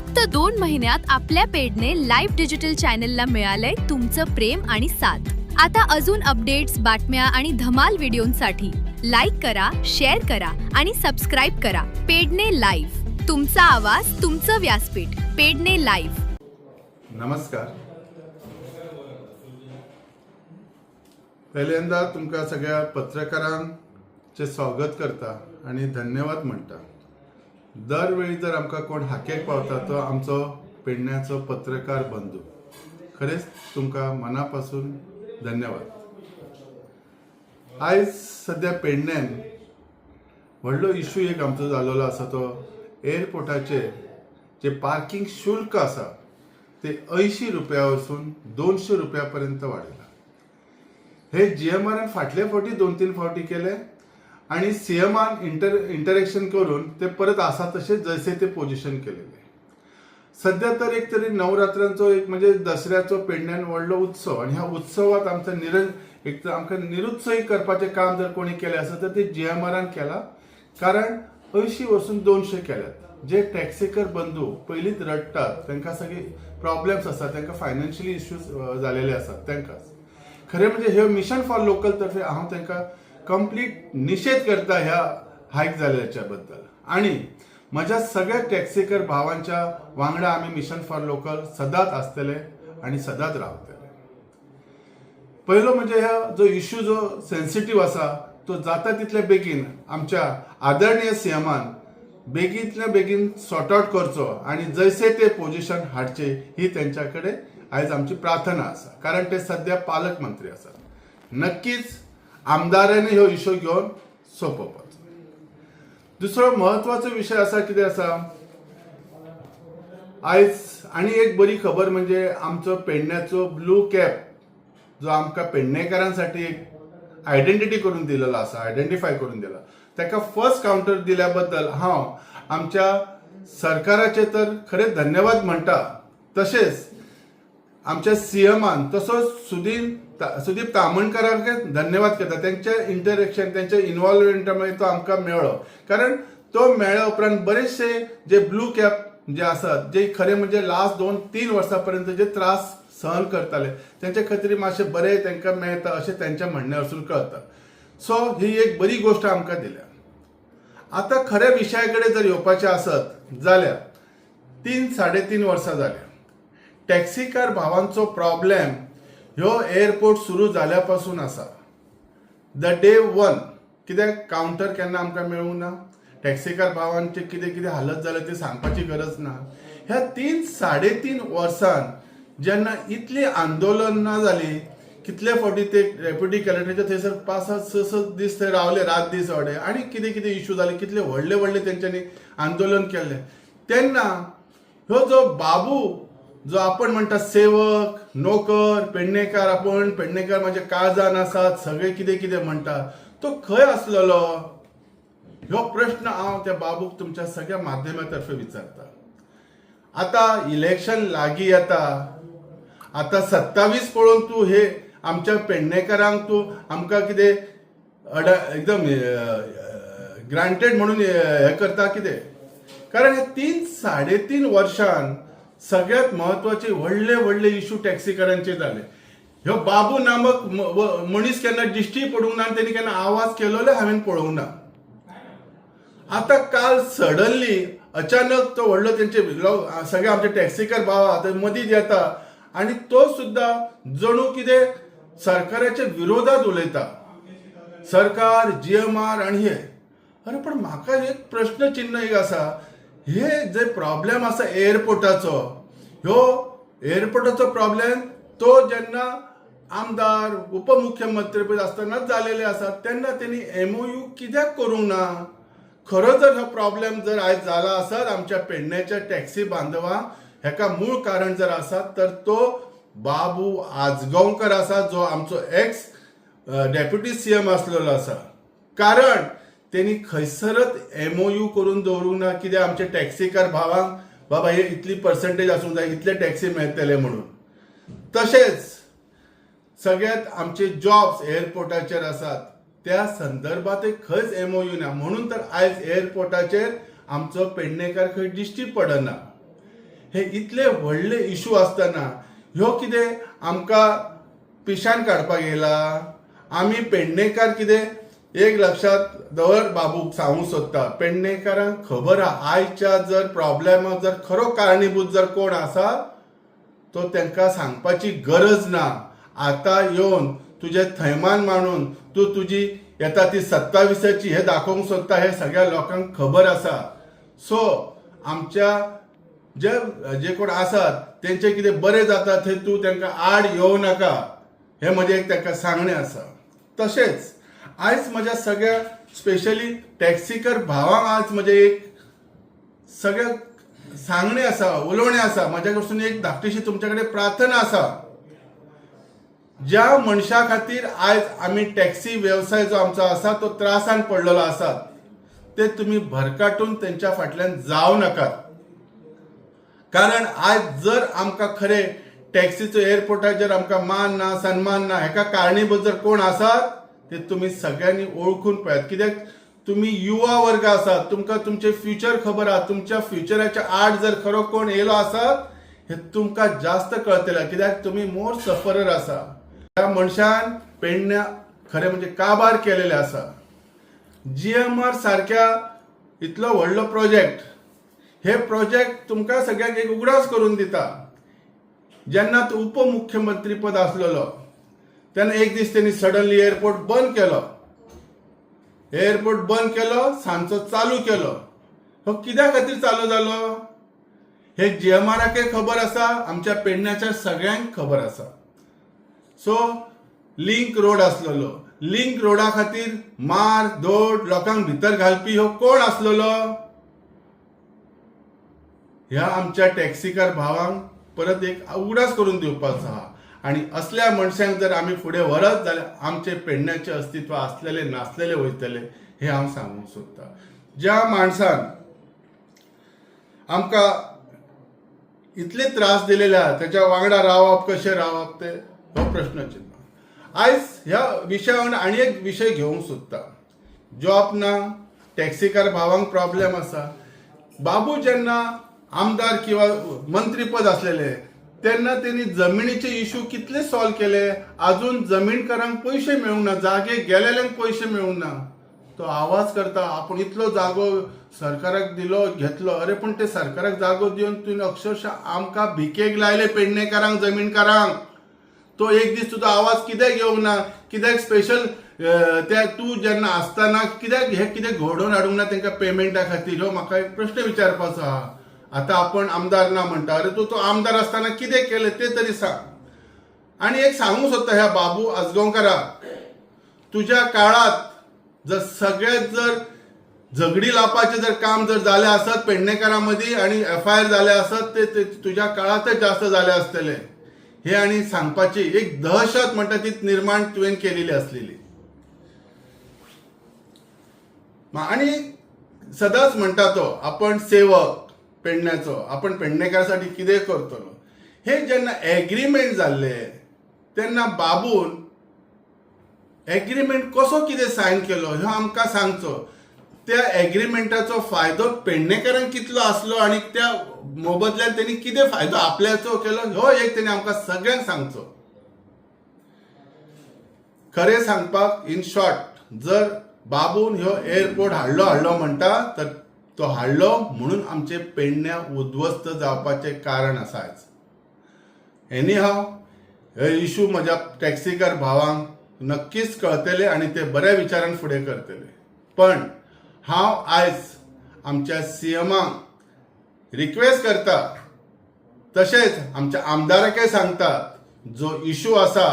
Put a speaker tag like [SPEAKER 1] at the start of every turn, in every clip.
[SPEAKER 1] फक्त दोन महिन्यात आपल्या पेडने लाईव्ह डिजिटल चॅनलला मिळालंय तुमचं प्रेम आणि साथ. आता अजून अपडेट्स बातम्या आणि धमाल व्हिडिओंसाठी लाईक करा शेअर करा आणि सबस्क्राईब करा. पेडणे लाईव्ह. तुमचा आवाज तुमचं व्यासपीठ. पेडने लाईव्ह.
[SPEAKER 2] नमस्कार. पहिल्यांदा तुमकां सगळ्या पत्रकारांचे स्वागत करता आणि धन्यवाद म्हणटा दरवेळी जर आमकां कोण हाकेक पावता तो आमचो पेडण्याचो पत्रकार बंधू. खरेंच तुमकां मना पासून धन्यवाद. आयज सध्या पेडण्यान व्हडलो इश्यू एक आमचो जाल्लो आसा तो एअरपोर्टाचेर जे पार्किंग शुल्क आसा ते अंयशीं रुपया वरसून दोनशे रुपया पर्यंत वाडयला हे जीएमआरान फाटले फावटी दोन तीन फावटी केले आणि सीएमआर इंटर इंटरेक्शन करून ते परत आसा तसे जसे ते पोझिशन केलेले. सध्या तर एक तरी नवरात्रांचो एक म्हणजे दसऱ्याचो पेडण्यान व्हडलो उत्सव आणि ह्या उत्सवात आमचा निर एक तर आमकां निरुत्सही करपाचें काम जर कोणी केलें आसा तर ते जीएमआरान केला. कारण अंयशीं वसून दोनशे केल्यात. जे टॅक्सीकर बंधू पयलींच रडटात तांकां सगळे प्रॉब्लेम्स आसात तांकां फायनान्शियली इश्यूज जालेले आसात तांकां खरें म्हणजे हे मिशन फॉर लोकल तर्फे हांव तांकां कंप्लीट निशेध करता ह्या हायक जाल्ल्याच्या बद्दल आणि म्हज्या सगळ्या टॅक्सीकर भावांच्या वांगडा आमी मिशन फॉर लोकल सदांच आसतले आणि सदांच रावतले पयलो म्हणजे ह्या जो इश्यू जो सेन्सिटीव आसा तो जाता तितले बेगीन आमच्या आदरणीय सीएमान बेगींतल्या बेगीन सॉर्ट आउट करचो आणि जैसे ते पोझिशन हाडचे ही त्यांच्याकडे आयज आमची प्रार्थना आसा कारण ते सध्या पालकमंत्री आसात नक्कीच आमदारांनी ह्यो इश्यू घेवन सोंपोवपाचो दुसरो महत्वाचो विशय आसा कितें आसा? आयज आनी एक बरी खबर म्हणजे आमचो पेडण्याचो ब्लू कॅप जो आमकां पेडणेकारांसाठी एक आयडेंटिटी करून दिलेलो आसा आयडेंटिफाय करून दिला. ताका फर्स्ट काउंटर दिल्या बद्दल हांव आमच्या सरकाराचे तर खरें धन्यवाद म्हणटा तशेंच आमच्या सीएमान तसोच सुदीन सुदीप तामणकराक धन्यवाद करता. त्यांच्या इंटरॅक्शन त्यांच्या इन्व्हॉल्वमेंटामुळे तो आमकां मेळ्ळो. कारण तो मेळ्ळ्या उपरांत बरेचशे जे ब्लू कॅप जे आसात जे खरे म्हणजे लास्ट दोन तीन वर्सां पर्यंत जे त्रास सहन करताले त्यांच्या खातीर मातशे बरे तांकां मेळटा अशें त्यांच्या म्हणण्या वरसून कळटा सो ही एक बरी गोष्ट आमकां दिल्या. आता खऱ्या विशया कडेन जर येवपाचें आसत जाल्यार तीन साडे तीन वर्सां जाल्या टॅक्सीकार भावांचो प्रॉब्लेम ह्यो एअरपोर्ट सुरू जाल्या पासून आसा द डे वन कित्याक कावंटर केन्ना आमकां मेळूंक ना टॅक्सीकार भावांचे कितें कितें हालत जाले ती सांगपाची गरज ना. ह्या तीन साडे तीन वर्सान जेन्ना इतली आंदोलन ना जाली कितले फावटी ते डेप्युटी कलेक्टराच्या थंयसर पाच सात स स दीस थंय रावले रात दीस हडे आनी कितें कितें इश्यू जाले कितले व्हडले व्हडले तेंच्यांनी आंदोलन केल्लें तेन्ना ह्यो जो बाबू जो आपण म्हणटा सेवक नोकर पेडणेकार आपण पेडणेकार माझ्या म्हणजे काळजान आसात सगळे कितें कितें म्हणटा तो खंय आसलेलो ह्यो प्रश्न हांव त्या बाबूक तुमच्या सगळ्या माध्यमातर्फे विचारता. आता इलेक्शन लागीं येता. आता सत्तावीस पळोवन तूं हे आमच्या पेडणेकारांक तूं आमकां कितें अड एकदम ग्रांटेड म्हणून हे करता कितें कारण हे तीन साडे तीन वर्षान सगळ्यात महत्त्वाचे व्हडले व्हडले इश्यू टॅक्सीकारांचे जाले ह्यो बाबू नामक मनीस केन्ना दिश्टी पडूंक ना आनी तेणी केन्ना आवाज केलोले हांवें पळोवंक ना आता काल सडनली अचानक तो व्हडलो तेंचे सगळे आमचे टॅक्सीकार भाव आहा येता. आणि तो सुद्धा जणू कितें सरकाराच्या विरोधात उलयता. सरकार जी एम आर आणि हे. अरे पण म्हाका एक प्रश्न चिन्ह एक आसा. हे जे प्रॉब्लेम आसा एअरपोर्टाचो ह्यो एअरपोर्टाचो प्रॉब्लेम तो जेन्ना आमदार उपमुख्यमंत्री पद आसतनाच जालेले आसा तेन्ना तेणी एमओयू कित्याक करूंक ना? खरो जर हो प्रॉब्लेम जर आयज जाला आसत आमच्या पेडण्याच्या टॅक्सी बांधवांक हेका मूळ कारण जर आसत तर तो बाबू आजगांवकर आसा जो आमचो एक्स डेप्युटी सीएम आसलेलो आसा कारण त्यांनी खंयसरच एमओयू करून दवरूंक ना कित्याक आमचे टॅक्सीकार भावांक बाबा हे इतली पर्संटेज आसूंक जाय इतले टॅक्सी मेळटले म्हणून. तशेंच सगळ्यात आमचे जॉब्स एअरपोर्टाचेर आसात त्या संदर्भात खंयच एमओयू ना. म्हणून तर आयज एअरपोर्टाचेर आमचो पेडणेकार खंय दिश्टी पडना. हे इतले व्हडले इशू आसतना ह्यो कितें आमकां पिशान काडपाक येयला? आमी पेडणेकार कितें एक लक्षात दवर बाबूक सांगूंक सोदता पेडणेकारांक खबर आहा आयच्या जर प्रॉब्लेमाक जर खरो कारणीभूत जर कोण आसा तो तांकां सांगपाची गरज ना. आतां येवन तुजे थैमान मांडून तूं तुजी येता ती सत्ताविसाची हे दाखोवंक सोदता हे सगळ्या लोकांक खबर आसा सो आमच्या जे जे कोण आसात तेंचे कितें बरें जाता थंय तूं तांकां आड येवं नाका. हें म्हजें एक तांकां सांगणें आसा तशेंच आयज म्हज्या सगळ्या स्पेशली टॅक्सीकर भावांक आज म्हजें एक सगळ्या सांगणें आसा उलोवणें आसा म्हज्या कडसून एक धाकटीशी तुमचे कडेन प्रार्थना आसा. ज्या मनशा खातीर आयज आमी टॅक्सी वेवसाय जो आमचो आसा तो त्रासान पडलेलो आसा ते तुमी भरकाटून तेंच्या फाटल्यान जावं नाकात कारण आज जर आमकां खरें टॅक्सीचो एअरपोर्टार जर आमकां मान ना सन्मान ना हेका कारणीभूत जर कोण आसात ते तुमी सगळ्यांनी ओळखून पळयात कित्याक तुमी युवा वर्ग आसात तुमकां तुमचे फ्युचर खबर आसा तुमच्या फ्युचराच्या आड जर खरो कोण येयलो आसात हे तुमकां जास्त कळटलें कित्याक तुमी मोर सफरर आसा. त्या मनशान पेडण्या खरें म्हणजे काबार केलेले आसा. आर सारख्या इतलो व्हडलो प्रोजेक्ट हे प्रोजेक्ट तुमकां सगळ्यांक एक उगडास करून दिता. जेन्ना तूं उपमुख्यमंत्री पद आसलेलो. तेन्ना एक दीस त्यांनी सडनली एअरपोर्ट बंद केलो. एअरपोर्ट बंद केलो सांजचो चालू केलो. हो कित्या खातीर चालू जालो हे जीएमआराकय खबर आसा आमच्या पेडण्याच्या सगळ्यांक खबर आसा सो लिंक रोड आसलेलो लिंक रोडा खातीर मार दोड लोकांक भितर घालपी हो कोण आसलेलो ह्या आमच्या टॅक्सीकार भावांक परत एक उगडास करून दिवपाचो आहा आणि असल्या मनशांक जर आमी फुडें व्हरत जाल्यार आमचे पेडण्याचे अस्तित्व आसलेले नासलेले वयतले हे हांव सांगूंक सोदतां ज्या माणसान आमकां इतले त्रास दिलेले आहा त्याच्या वांगडा रावप कशें रावप ते हो प्रश्न चिन्ह आयज ह्या विशयान आनी एक विशय घेवंक सोदता जॉब ना टॅक्सीकार भावांक प्रॉब्लेम आसा बाबू जेन्ना आमदार किंवा मंत्रीपद असलेले तेन्ना त्यांनी जमिनीचे इश्यू कितले सॉल्व केले? अजून जमीनकारांक पयशे मेळूंक ना जागे गेलेल्यांक पयशे मेळूंक ना. तो आवाज करता आपण इतलो जागो सरकाराक दिलो घेतलो. अरे पण ते सरकाराक जागो दिवन तुवें अक्षरशः आमकां भिकेक लायले पेडणेकारांक जमीनकारांक? तो एक दीस तुजो आवाज कित्याक येवंक ना? कित्याक स्पेशल त्या तूं जेन्ना आसतना कित्याक हे कितें घडोवन हाडूंक ना तेंकां पेमेंटा खातीर हो म्हाका एक प्रश्न विचारपाचो आहा आतां आपण आमदार ना म्हणटा अरे तूं तो आमदार आसतना कितें केलें तें तरी सांग. आनी एक सांगूंक सोदता ह्या बाबू आजगांवकाराक तुज्या काळात जर सगळ्यात जर झगडी लापाचे जर काम जर झाले असत पेडणेकारां मदीं आणि एफ आय आर झाले असत ते ते तुझ्या काळातच जास्त झाले असतले. हे आणि सांगपाची एक दहशत म्हणटा ती निर्माण तुवें केलेली असलेली. आणि सदांच म्हणटा तो हो, आपण सेवक पेडण्याचो. आपण पेडणेकारासाठी कितें करतलो हे जेन्ना एग्रीमेंट जाल्ले तेन्ना बाबून एग्रीमेंट कसो कितें सायन केलो? ह्यो आमकां सांगचो त्या एग्रीमेंटाचो फायदो पेडणेकारांक कितलो आसलो आणि त्या मोबदल्यान त्यांनी कितें फायदो आपल्याचो केलो ह्यो एक त्यांनी आमकां सगळ्यांक सांगचो खरें सांगपाक इन शॉर्ट जर बाबून ह्यो एअरपोर्ट हाडलो हाडलो म्हणटा तर तो हाडलो म्हणून आमचे पेडण्या उद्ध्वस्त जावपाचें कारण आसा आयज एनी हांव हे इशू म्हज्या टॅक्सीकार भावांक नक्कीच कळतले आणि ते बऱ्या विचारान फुडें करतले. पण हांव आयज आमच्या सीएमांक रिक्वेस्ट करता तशेंच आमच्या आमदाराकय सांगता जो इशू आसा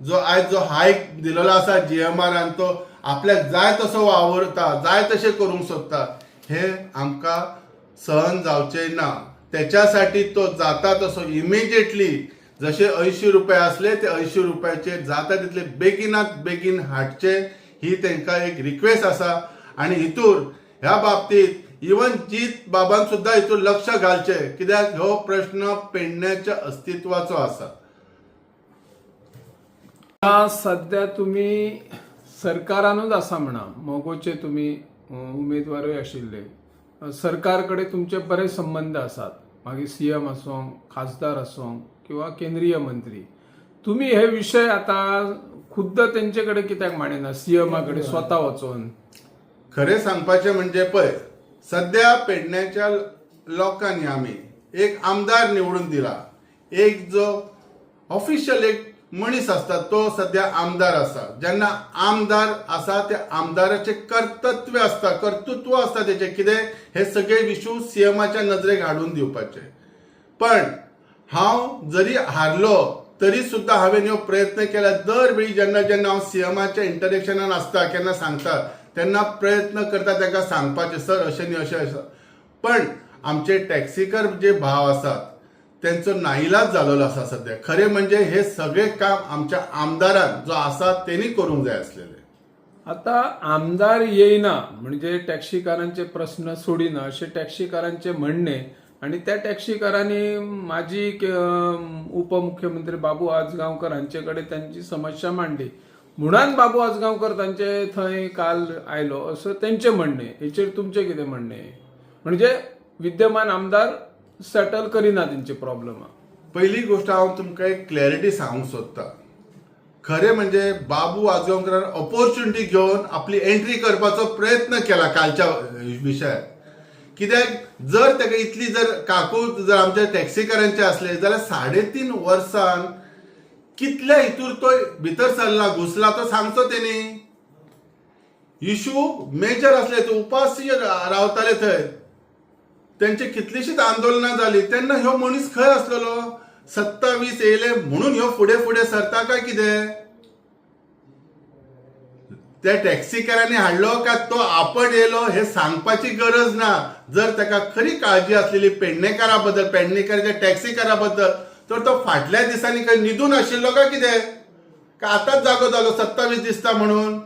[SPEAKER 2] जो आयज जो हायक दिलेलो आसा जीएमआरान तो आपल्याक जाय तसो वावरता जाय तशें करूंक सोदता हे आमकां सहन जावचें ना. त्याच्यासाठी तो जाता तसो इमिजिएटली जसे अंयशीं रुपये असले ते अंयशीं रुपयाचे जाता तितले बेगिनात बेगीन हाडचे ही तांकां एक रिक्वेस्ट आसा आनी हितूर ह्या बाबतींत इवन जीत बाबान सुद्दां हितूर लक्ष घालचें. कित्याक हो प्रश्न पेडण्याच्या अस्तित्वाचो आसा
[SPEAKER 3] सध्या तुम्ही सरकारानूच आसा म्हणा. मोगोचे तुम्ही उमेदवारूय आशिल्ले सरकार कडेन तुमचे बरे संबंद आसात मागीर सी एम आसूं खासदार आसूं किंवा केंद्रीय मंत्री. तुम्ही हे विशय आता खुद्द तेंचे कडेन कित्याक मांडिना सी एमा कडेन स्वता वचून
[SPEAKER 2] खरें सांगपाचें म्हणजे पळय सध्या पेडण्याच्या लोकांनी आमी एक आमदार निवडून दिला. एक जो ऑफिशियल एक मनीस आसता तो सध्या आमदार आसा जेन्ना आमदार आसा त्या आमदाराचे कर्तव्य आसता कर्तृत्व आसता त्याचे. कितें? हे सगळे विशू सीएमाच्या नजरेक हाडून दिवपाचे. पण हांव जरी हारलो तरी सुद्दां हांवें ह्यो प्रयत्न केला. दर वेळी जेन्ना जेन्ना हांव सीएमाच्या इंटरेक्शनान आसता केन्ना सांगता तेन्ना प्रयत्न करता ताका सांगपाचे सर अशें न्ही अशें आसा पण आमचे टॅक्सीकर जे भाव आसात त्यांचं नाईलाज झालेलं आसा सध्या. खरें म्हणजे हे सगळे काम आमच्या आमदारान जो आसा तेणी करूंक जाय असलेले.
[SPEAKER 3] आता आमदार येईना म्हणजे टॅक्सीकारांचे प्रश्न सोडिना असे टॅक्सीकारांचे म्हणणे आणि त्या टॅक्सीकारांनी माजी उपमुख्यमंत्री बाबू आजगावकर हांचे त्यांची समस्या मांडली. म्हणून बाबू आजगावकर तांचे थंय काल आयलो असं त्यांचे म्हणणे. हेचेर तुमचे कितें म्हणणे? म्हणजे विद्यमान आमदार सेटल करिना तेंचे प्रॉब्लेम
[SPEAKER 2] पहिली गोष्ट हांव तुमकां एक क्लॅरिटी सांगूंक सोदतां. खरें म्हणजे बाबू आजगांवकरान ऑपॉर्च्युनिटी घेवन आपली एंट्री करपाचो प्रयत्न केला कालच्या विशयार कित्याक? जर ताका इतली जर काकू जर आमच्या टॅक्सीकारांचे असले जाल्यार साडे तीन वर्सान कितल्या हितूर तो भितर सरला घुसला तो सांगचो तेणी इशू मेजर असले ते उपासी रावताले थंय. त्यांचे कितलीशीच आंदोलनां जाली तेन्ना ह्यो मनीस खंय आसलेलो सत्तावीस येयले म्हणून ह्यो फुडें फुडें सरता काय कितें त्या टॅक्सीकारांनी हाडलो का तो आपण येयलो हे सांगपाची गरज ना. जर ताका खरी काळजी असलेली पेडणेकारा बद्दल पेडणेकाराच्या टॅक्सीकारा बद्दल तर तो फाटल्या दिसांनी खंय न्हिदून आशिल्लो काय कितें का आतांच जागो जालो सत्तावीस दिसता म्हणून?